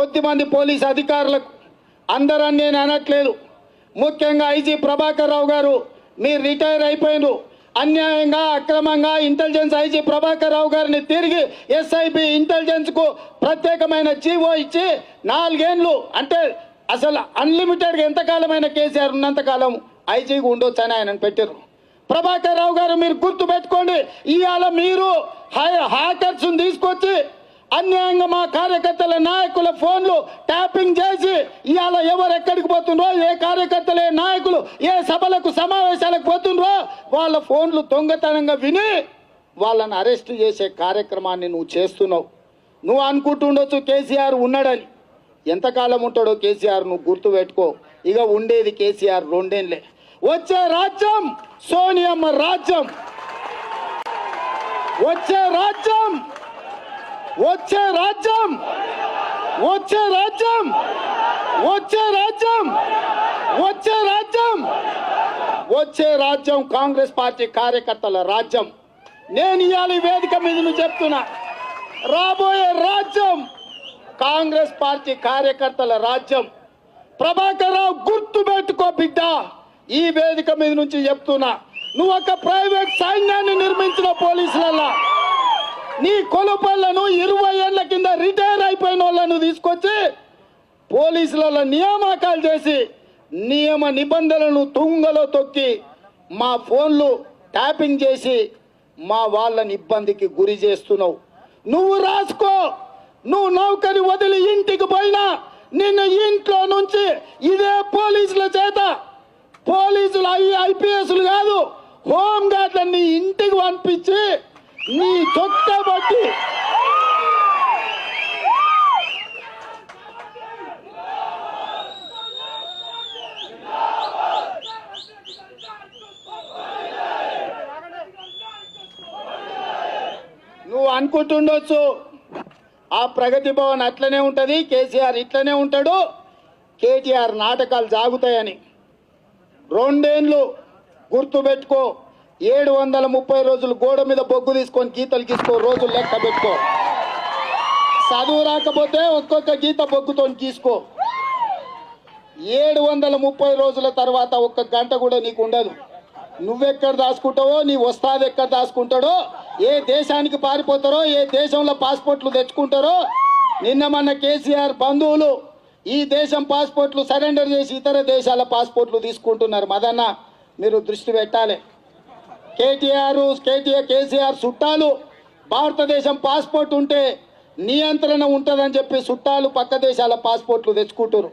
కొద్దిమంది పోలీస్ అధికారులకు అందరని నేను అనట్లేదు. ముఖ్యంగా ఐజీ ప్రభాకర్ రావు గారు మీరు రిటైర్ అయిపోయినారు. అన్యాయంగా అక్రమంగా ఇంటెలిజెన్స్ ఐజీ ప్రభాకర్ రావు గారిని తిరిగి ఎస్ఐబి ఇంటెలిజెన్స్కు ప్రత్యేకమైన జీవో ఇచ్చి నాలుగేండ్లు అంటే అసలు అన్లిమిటెడ్గా ఎంతకాలమైన కేసీఆర్ ఉన్నంతకాలం ఐజీగా ఉండొచ్చు అని ఆయన పెట్టారు ప్రభాకర్ రావు గారు మీరు గుర్తు పెట్టుకోండి ఇవాళ మీరు హ్యాకర్స్ని తీసుకొచ్చి అన్యాయంగా మా కార్యకర్తల నాయకుల ఫోన్లు ట్యాపింగ్ చేసి ఇవాళ ఎవరు ఎక్కడికి పోతుండ్రో ఏ కార్యకర్తలు ఏ నాయకులు ఏ సభలకు సమావేశాలకు పోతుండ్రో వాళ్ళ ఫోన్లు దొంగతనంగా విని వాళ్ళని అరెస్ట్ చేసే కార్యక్రమాన్ని నువ్వు చేస్తున్నావు. నువ్వు అనుకుంటుండొచ్చు కేసీఆర్ ఉన్నాడని. ఎంతకాలం ఉంటాడో కేసీఆర్ నువ్వు గుర్తు పెట్టుకో. ఇక ఉండేది కేసీఆర్ రెండేళ్ళే. వచ్చే రాజ్యం సోనియమ్మ రాజ్యం. వచ్చే రాజ్యం వచ్చే రాజ్యం వచ్చే రాజ్యం వచ్చే రాజ్యం వచ్చే రాజ్యం వచ్చే రాజ్యం కాంగ్రెస్ పార్టీ కార్యకర్తల రాజ్యం. నేను ఇవాళ వేదిక మీద నుంచి చెప్తున్నా రాబోయే రాజ్యం కాంగ్రెస్ పార్టీ కార్యకర్తల రాజ్యం. ప్రభాకర్ రావు గుర్తు పెట్టుకో బిడ్డ ఈ వేదిక మీద నుంచి చెప్తున్నా. నువ్వు ఒక ప్రైవేట్ సైన్యాన్ని నిర్మించిన పోలీసులల్లా. నీ కొలపళ్ళను ఇరవై ఏళ్ళ కింద రిటైర్ అయిపోయిన వాళ్ళను తీసుకొచ్చి పోలీసుల నియామకాలు చేసి నియమ నిబంధనలను తుంగలో తొక్కి మా ఫోన్లు ట్యాపింగ్ చేసి మా వాళ్ళని ఇబ్బందికి గురి చేస్తున్నావు. నువ్వు రాసుకో. నువ్వు నౌకరి వదిలి ఇంటికి పోయినా నిన్ను ఇంట్లో నుంచి ఇదే పోలీసుల చేత పోలీసులు ఐ ఐపీఎస్లు కాదు హోమ్ ఇంటికి పంపించి నీ చొక్కా బట్టి. నువ్వు అనుకుంటుండొచ్చు ఆ ప్రగతి భవన్ అట్లనే ఉంటుంది కేసీఆర్ ఇట్లనే ఉంటాడు కేటీఆర్ నాటకాలు జాగుతాయని. రెండేండ్లు గుర్తుపెట్టుకో ఏడు వందల ముప్పై రోజులు గోడ మీద బొగ్గు తీసుకొని గీతలు గీసుకో రోజులు లెక్క పెట్టుకో. చదువు రాకపోతే ఒక్కొక్క గీత బొగ్గుతో గీసుకో. ఏడు వందల ముప్పై రోజుల తర్వాత ఒక్క గంట కూడా నీకు ఉండదు. నువ్వెక్కడ దాచుకుంటావో నీ వస్తాది ఎక్కడ దాచుకుంటాడో ఏ దేశానికి పారిపోతారో ఏ దేశంలో పాస్పోర్ట్లు తెచ్చుకుంటారో నిన్న మన కేసీఆర్ బంధువులు ఈ దేశం పాస్పోర్ట్లు సరెండర్ చేసి ఇతర దేశాల పాస్పోర్ట్లు తీసుకుంటున్నారు. మదన్న మీరు దృష్టి పెట్టాలి. కేటీఆర్ కేటీఆర్ కేసీఆర్ చుట్టాలు భారతదేశం పాస్పోర్ట్ ఉంటే నియంత్రణ ఉంటుందని చెప్పి చుట్టాలు పక్క దేశాల పాస్పోర్ట్లు తెచ్చుకుంటారు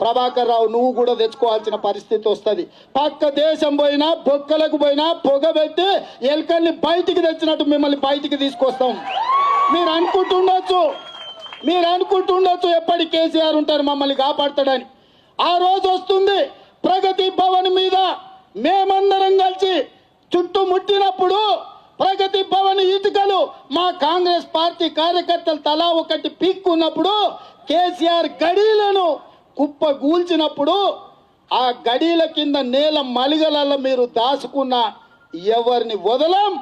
ప్రభాకర్ రావు నువ్వు కూడా తెచ్చుకోవాల్సిన పరిస్థితి వస్తుంది. పక్క దేశం పోయినా బొక్కలకు పోయినా పొగ పెట్టి ఎలుకల్ని బయటికి తెచ్చినట్టు మిమ్మల్ని బయటికి తీసుకొస్తాం. మీరు అనుకుంటుండొచ్చు. మీరు అనుకుంటుండొచ్చు ఎప్పటి కేసీఆర్ ఉంటారు మమ్మల్ని కాపాడతాడని. ఆ రోజు వస్తుంది ప్రగతి భవన్ మీద మేమందరం కలిసి చుట్టుముట్టినప్పుడు ప్రగతి భవన్ ఇటుకలు. మా కాంగ్రెస్ పార్టీ కార్యకర్తలు తలా ఒకటి పీక్కున్నప్పుడు కేసీఆర్ గడీలను కుప్ప గూల్చినప్పుడు ఆ గడీల కింద నేల మలిగలలో మీరు దాచుకున్న ఎవరిని వదలం?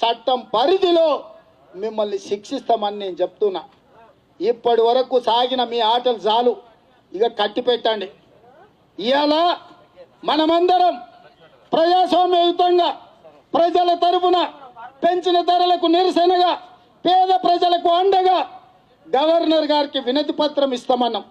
చట్టం పరిధిలో మిమ్మల్ని శిక్షిస్తామని నేను చెప్తున్నా. ఇప్పటి వరకు సాగిన మీ ఆటలు చాలు. ఇక కట్టి పెట్టండి ఇవాళ మనమందరం ప్రజాస్వామ్యయుతంగా ప్రజల తరపున పెంచిన ధరలకు నిరసనగా పేద ప్రజలకు అండగా గవర్నర్ గారికి వినతి పత్రం ఇస్తామన్నాం.